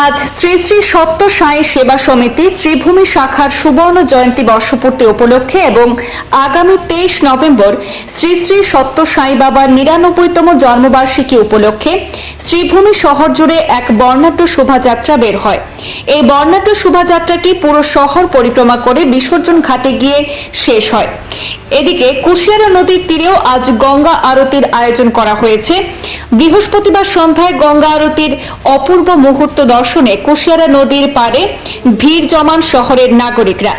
আজ শ্রী শ্রী সত্য সাই সেবা সমিতি শ্রীভূমি শাখার সুবর্ণ জয়ন্তী বর্ষপূর্তি উপলক্ষে এবং আগামী তেইশ নভেম্বর শ্রী শ্রী সত্য সাই বাবার নিরানব্বইতম জন্মবার্ষিকী উপলক্ষে শ্রীভূমি শহর জুড়ে এক বর্ণাঢ্য শোভাযাত্রা বের হয়। এই বর্ণাঢ্য শোভাযাত্রাটি পুরো শহর পরিক্রমা করে বিসর্জন ঘাটে গিয়ে শেষ হয়। এদিকে কুশিয়ারা নদীর তীরেও আজ গঙ্গা আরতির আয়োজন করা হয়েছে। বৃহস্পতিবার সন্ধ্যায় গঙ্গা আরতির অপূর্ব মুহূর্ত দর্শনে কুশিয়ারা নদীর পাড়ে ভিড় জমান শহরের নাগরিকরা।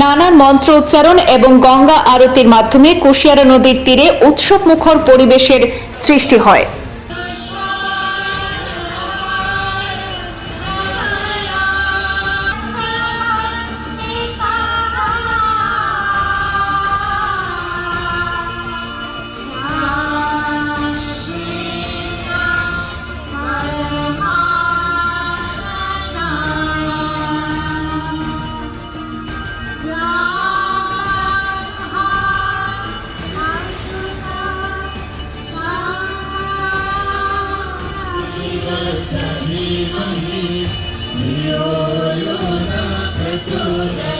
নানা মন্ত্র উচ্চারণ এবং গঙ্গা আরতির মাধ্যমে কুশিয়ারা নদীর তীরে উৎসব মুখর পরিবেশের সৃষ্টি হয়। Shri Hari, Niyo Yona Prachoda.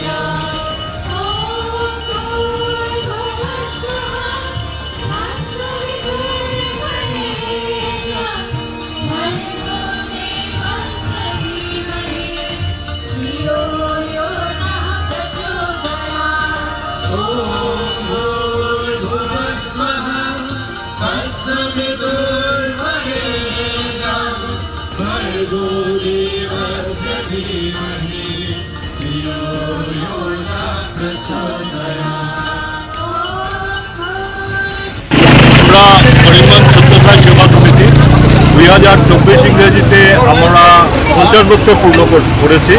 আমরা করিমগঞ্জ সত্যসাই সেবা সমিতি দুই হাজার চব্বিশ ইংরেজিতে আমরা পঞ্চাশ বছর পূর্ণ কর- করেছি।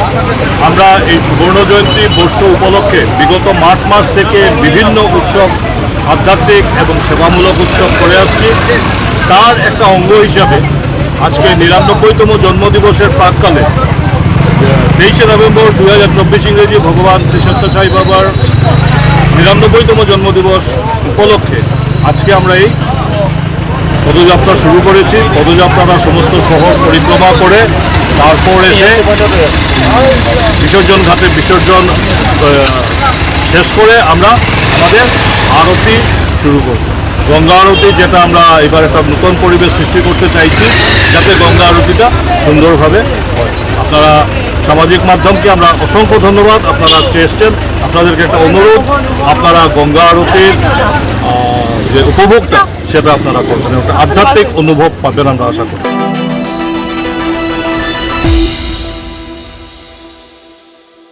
আমরা এই সুবর্ণ জয়ন্তী বর্ষ উপলক্ষে বিগত মার্চ মাস থেকে বিভিন্ন উৎসব, আধ্যাত্মিক এবং সেবামূলক উৎসব করে আসছি। তার একটা অঙ্গ হিসাবে আজকে নিরানব্বইতম জন্মদিবসের প্রাককালে, তেইশে নভেম্বর দু হাজার চব্বিশ ইংরেজি ভগবান শ্রী সাই বাবার নিরানব্বইতম জন্মদিবস উপলক্ষে আজকে আমরা এই পদযাত্রা শুরু করেছি। পদযাত্রাটা সমস্ত শহর পরিক্রমা করে তারপর এসে বিসর্জন ঘাটে বিসর্জন শেষ করে আমরা আমাদের আরতি শুরু করব। গঙ্গা আরতি, যেটা আমরা এবার একটা নতুন পরিবেশ সৃষ্টি করতে চাইছি, যাতে গঙ্গা আরতিটা সুন্দরভাবে হয়। আপনারা সামাজিক মাধ্যমকে আমরা অসংখ্য ধন্যবাদ। আপনারা আজকে এসছেন। আপনাদেরকে একটা অনুরোধ, আপনারা গঙ্গা আরতির যে উপভোগটা, সেটা আপনারা করবেন একটা আধ্যাত্মিক অনুভব পাবেন আমরা আশা করি।